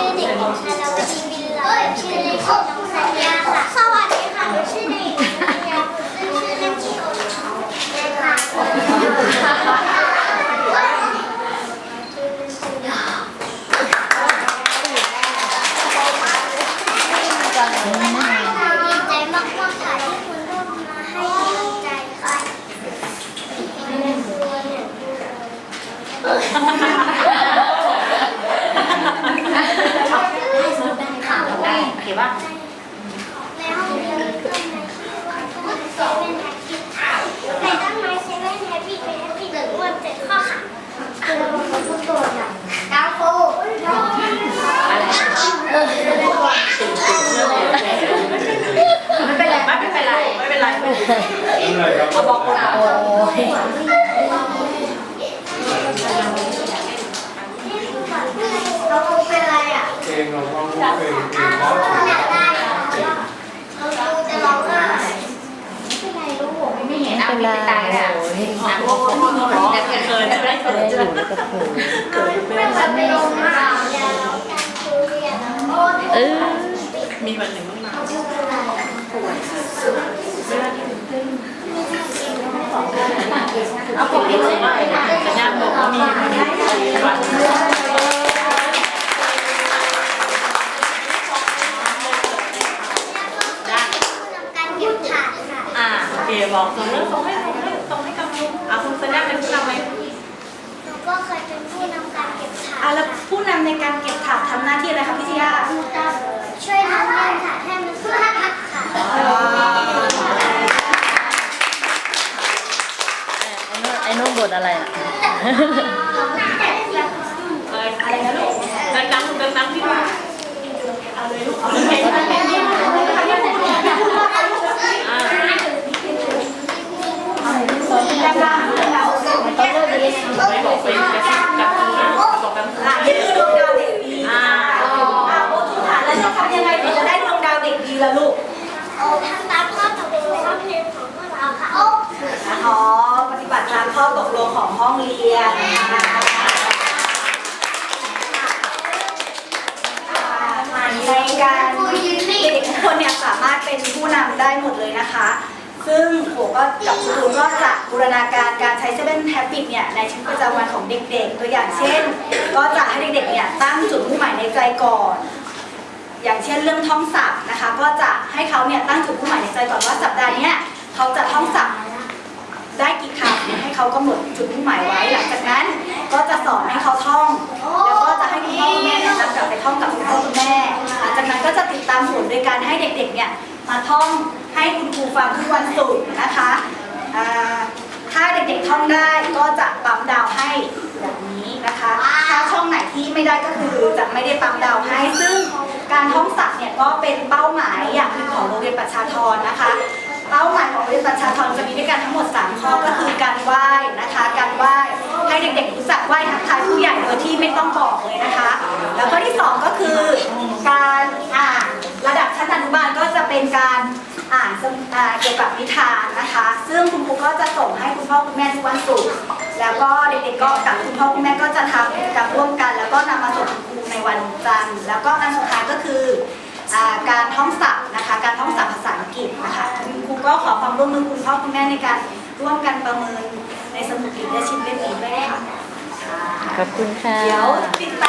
ชื่อเด็กหญิงชาลวดีบินลาชื่อเล่นชื่อน้องสัญญาค่ะ สวัสดีค่ะหนูชื่อเด็กหญิงสัญญาซึ่งชื่อเล่นชื่อโอลินะคะดีใจมากๆค่ะที่คุณร่วมมาให้กำลังใจค่ะค่ะ ได้ โอเคป่ะในห้องเรียนมีต้นไม้ชื่อว่าต้นไม้เซเว่นแฮปปี้ในต้นไม้เซเว่นแฮปปี้เป็นแฮปปี้หนึ่งวันเจ็ดข้อค่ะคือเราเป็นคนตัวใหญ่กาโฟไม่เป็นไรไม่เป็นไรไม่เป็นไรอะไรครับเอาบอกคนโอ้ยเราเป็นอะไรอะเพลงเราร้องเพลงเพลงเพราะอยากได้ค่ะเราจะร้องว่าเป็นไรลูก ไม่ เห็นเอาไม่ตายอะน้ำโอ้โหแต่เกินไม่ได้เกินจะไม่ว่าไปลงมาอย่าร้องกันคือเรียนโอ้เออมีวันหนึ่งต้องมาเอาของเด็กใช่ไหมแต่น้ำบอกว่ามี บอกตรงนี้ตรงให้ตรงให้ตรงให้กำลังอะคุณสัญญาเป็นผู้นำไหมหนูก็เคยเป็นผู้นำการเก็บถาดอะแล้วผู้นำในการเก็บถาดทำหน้าที่อะไรคะพี่ทิยาหนูจะช่วยน้องเลี้ยงถาดให้มันสะอาดค่ะไอ้นู่นไอ้นู่นบทอะไรอะ เอออะไรนะลูกดังๆดังๆที่ว่าเอาเลยลูกเอาเลยอ่า ไม่บอ กไปกระซิบกับตรงนี้บอกกันอะนี่คือดวงดาวเด็กดีอ่าอะโอ้ทุกฐานแล้วจะทำยังไงถึงจะได้ดวงดาวเด็กดีล่ะลูก เอาทำตามข้อตกลงข้อเพลงของพวกเราค่ะโอ้อ๋อ ปฏิบัติตามข้อตกลงของห้องเรียนนะคะ ซึ่งโหก็กับครูก็จะบูรณาการการใช้ Seven Habits เนี่ยในชีวิตประจำวันของเด็กๆ ตัวอย่างเช่น ก็จะให้เด็กๆเนี่ยตั้งจุดมุ่งหมายในใจก่อน อย่างเช่นเรื่องท่องศัพท์นะคะ ก็จะให้เขาเนี่ยตั้งจุดมุ่งหมายในใจก่อนว่าสัปดาห์นี้เขาจะท่องศัพท์ได้กี่คำให้เขากำหนดจุดมุ่งหมายไว้หลังจากนั้น ก็จะสอนให้เขาท่อง แล้วก็จะให้คุณพ่อคุณแม่นำกลับไปท่องกับคุณพ่อคุณแม่หลังจากนั้นก็จะติดตามผลโดยการให้เด็กๆเนี่ยมาท่อง ให้คุณครูฟังทุกวันศุกร์นะคะถ้าเด็กๆท่องได้ก็จะปั๊มดาวให้แบบนี้นะคะ ถ้าช่องไหนที่ไม่ได้ก็คือจะไม่ได้ปั๊มดาวให้ ซึ่งการท่องศัพท์เนี่ยก็เป็นเป้าหมายอย่างหนึ่งของโรงเรียนประชาธรนะคะ เป้าหมายของโรงเรียนประชาธรจะมีด้วยกันทั้งหมด 3 ข้อก็คือการไหว้นะคะ การไหว้ให้เด็กๆรู้จักไหว้ทักทายผู้ใหญ่โดยที่ไม่ต้องบอกเลยนะคะ แล้วข้อที่ 2 ก็คือการอ่านระดับชั้นอนุบาลก็จะเป็นการอ่านสมอ่า เกี่ยวกับนิทานนะคะ ซึ่งคุณครูก็จะส่งให้คุณพ่อคุณแม่ทุกวันศุกร์แล้วก็เด็กๆก็กับคุณพ่อคุณแม่ก็จะทำกิจกรรมร่วมกัน แล้วก็นำมาส่งคุณครูในวันจันทร์แล้วก็อันสุดท้ายก็คืออ่าการท่องศัพท์นะคะ การท่องศัพท์ภาษาอังกฤษนะคะคุณครูก็ขอความร่วมมือคุณพ่อคุณแม่ในการร่วมกันประเมินในสมุดลิเดอร์ชิพเล่มนี้ด้วยค่ะขอบคุณค่ะเดี๋ยวติดต